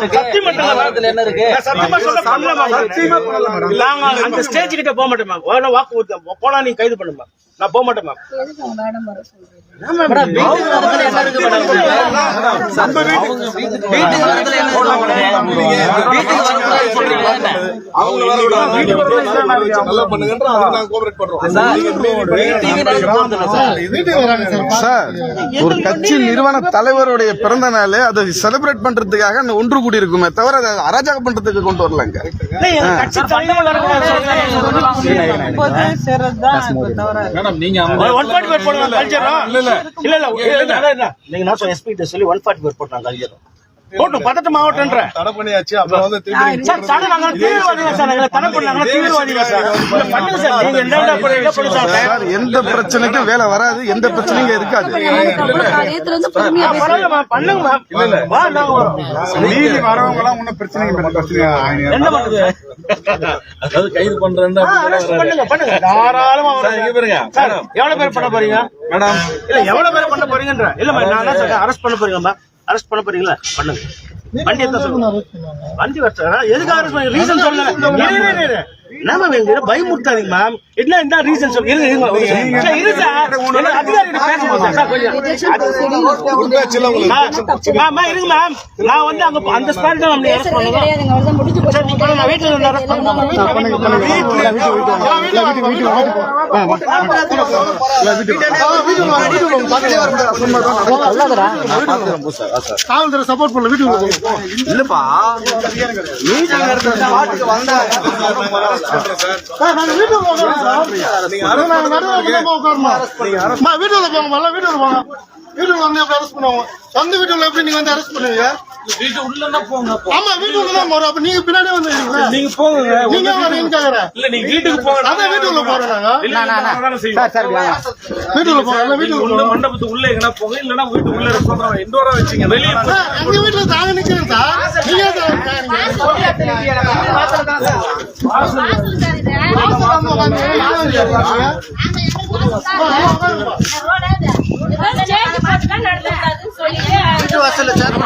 என்ன இருக்கு? நான் சத்தியமா சொல்ல பண்ணல மேம். நாங்க அந்த ஸ்டேஜ் கிட்ட போக மாட்டேன் மேம் வாக்கு. போனா நீங்க கைது பண்ணு மேம் நான் போக மாட்டேன் ஒரு கட்சி நிறுவன தலைவருடைய பிறந்த நாள் அதை செலிப்ரேட் பண்றதுக்காக ஒன்று கூடி இருக்குமே தவிர அதை அராஜகம் பண்றதுக்கு கொண்டு வரலங்க இல்லை, எங்க கட்சி தலைவர் மேடம் நீங்க ஒன் ஃபார்ட்டி பேர் போடுங்க கல்ச்சரம் இல்ல இல்ல. நீங்க நான் சொல்ல எஸ்பி கிட்ட சொல்லி ஒன் ஃபார்ட்டி பேர் போட்டாங்க கல்ச்சரம் போட்டும் பதட்ட மாவட்டன்ற தடை பண்ணியாச்சு. அப்புறம் வந்து திருப்பி சார் தடை நாங்க தீவிரவாதிகள் சார் எங்களை தடை பண்ணாங்க. தீவிரவாதிகள் சார். பண்ணுங்க சார் நீங்க என்ன சார் சார் எந்த பிரச்சனைக்கும் வேலை வராது எந்த பிரச்சனையும் இருக்காது. பண்ணுங்க மேம் வா நாங்க வரோம் மீதி வரவங்க எல்லாம் ஒன்னும் பிரச்சனை பிரச்சனை என்ன பண்ணுது? அதாவது கைது arrest பண்ணுங்க பண்ணுங்க. தாராளமா வருங்க. சார் எவ்வளவு பேர் பண்ண போறீங்க? மேடம். இல்ல எவ்வளவு பேர் பண்ண போறீங்கன்ற? இல்ல நான் என்ன சொல்றேன்? அரெஸ்ட் பண்ண போறீங்க மேம் அரெஸ்ட் பண்ண போறீங்களா? பண்ணுங்க. வண்டி எடுத்து வண்டி வர எதுக்கு அரெஸ்ட் பண்ணி ரீசன் சொல்லுங்க பயமுறுத்தாதீங்க மேம் என்ன என்ன ரீசன் சொல்லுங்க இருங்க மேம் மேம், இருங்க மேம் நான் வந்து அங்க அந்த ஸ்பாட் தான் மேம் அரெஸ்ட் பேசுறதே பண்ணுங்க கிடையாதுங்க அவ்வளவுதான் முடிஞ்சு போச்சு சார் நீங்க நான் வீட்டுல வீட்டுக்கு இல்லப்பா வீட்டுல போங்க வீட்டுல போங்க. வீட்டுல வந்து எப்படி அரெஸ்ட் பண்ணுவாங்க? சொந்த வீட்டுல எப்படி நீங்க வந்து அரெஸ்ட் பண்ணுவீங்க? வீட்டு உள்ளன்னா போங்க ஆமா போறோம். அப்ப நீங்க பின்னாடி வந்து நீங்க போங்க. நீங்க கேக்குறேன் இல்ல நீங்க வீட்டுக்கு போங்க. அதான் வீட்டுக்குள்ள போறோம் நாங்க. போறோம் இல்ல வீட்டுக்குள்ள உள்ள போறோம் மண்டபத்து உள்ள எங்கனா போங்க. இல்லனா வீட்டு உள்ள இருக்க இண்டோரா வச்சீங்க வெளிய சார், எங்க வீட்டுல தாங்க நிக்கிறேன் சார் நீங்க ஏன் சார் நிக்கிறீங்க? வாசல்ல வந்து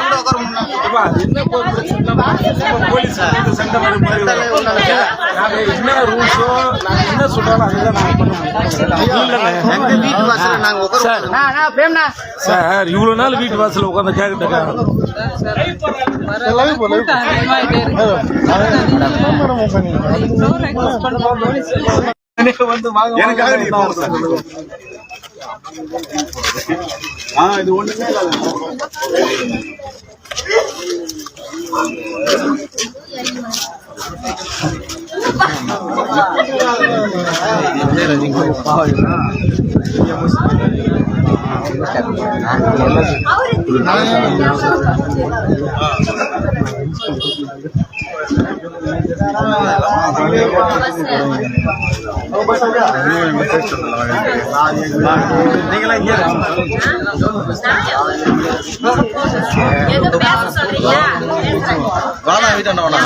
என்ன ரூல்ஸோ நான் என்ன அதுதான் சார். நாள் வீட்டு வாசல்ல இது ஒண்ணுமே நீங்களா இங்க எதுவும் பேச சொல்றீங்களா வேணா வீட்டு என்ன வேணா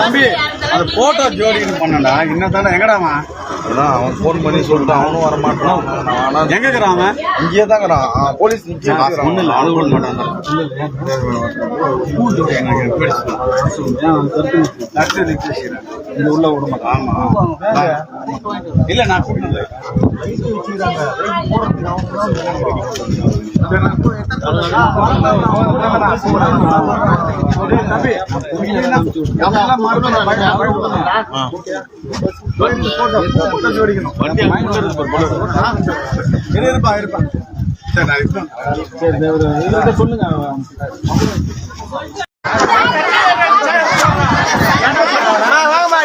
தம்பி அது போட்டோ ஜோடி பண்ணடா என்னதானே எங்கடாமா அதான் அவன்? போன் பண்ணி சொல்லிட்டு அவனும் வர மாட்டான் ஆனா எங்க இருக்கிறான் அவன்? இங்கே தான் இருக்கிறான். போலீஸ் ஒண்ணு இல்ல ஒண்ணு மாட்டான் இந்த உள்ள விட மாட்டான். ஆமா. இல்ல நான் கூட்டிட்டு இருப்பா இருப்பா சரி நான் இருப்பேன்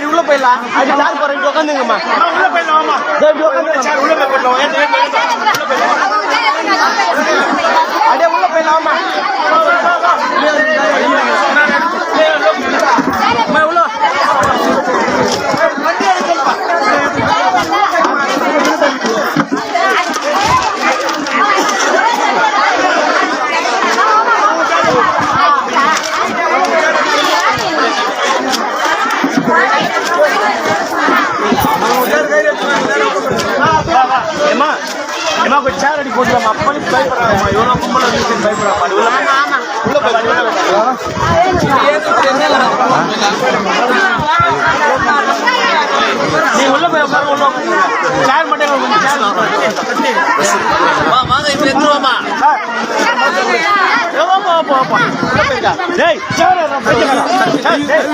உள்ள போயிடலாம் அது சார் போறீங்க உட்காந்துங்கம்மா உள்ள போயிடலாம் உள்ள போயிடலாம் போயிடலாம் அப்படியே உள்ள போயிடலாம் ஆமா உள்ள ஏமா இவ்வளவு கும்பல் வந்து பயப்படாம உள்ள போய். நீ உள்ள போய் உட்காரு, உள்ள. சேர் மட்டும் கொஞ்சம் சேர் கொடுங்க. வா, வாங்க இப்ப எடுத்துருவாமா? டேய், சேர் ஏறுடா, பைத்தியக்காரா. டேய்,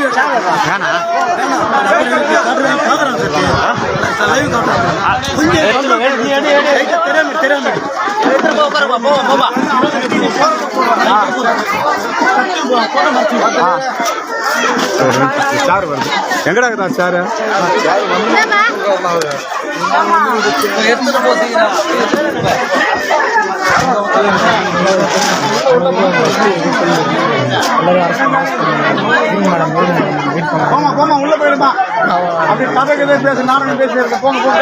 சேர் ஏறுடா. ஆ, கொஞ்சம் எடு, நீ எடு, எடு, எடு. தெரியாம, தெரியாம. எடுத்துட்டு போ உட்காருப்பா போவா போவா எங்கடா இருக்குதா சார் எடுத்துட்டு போ சீக்கிரம் போமா போமா உள்ள போயிடுமா? அப்படி கதை கதை பேச நானும் பேசி போங்க போங்க.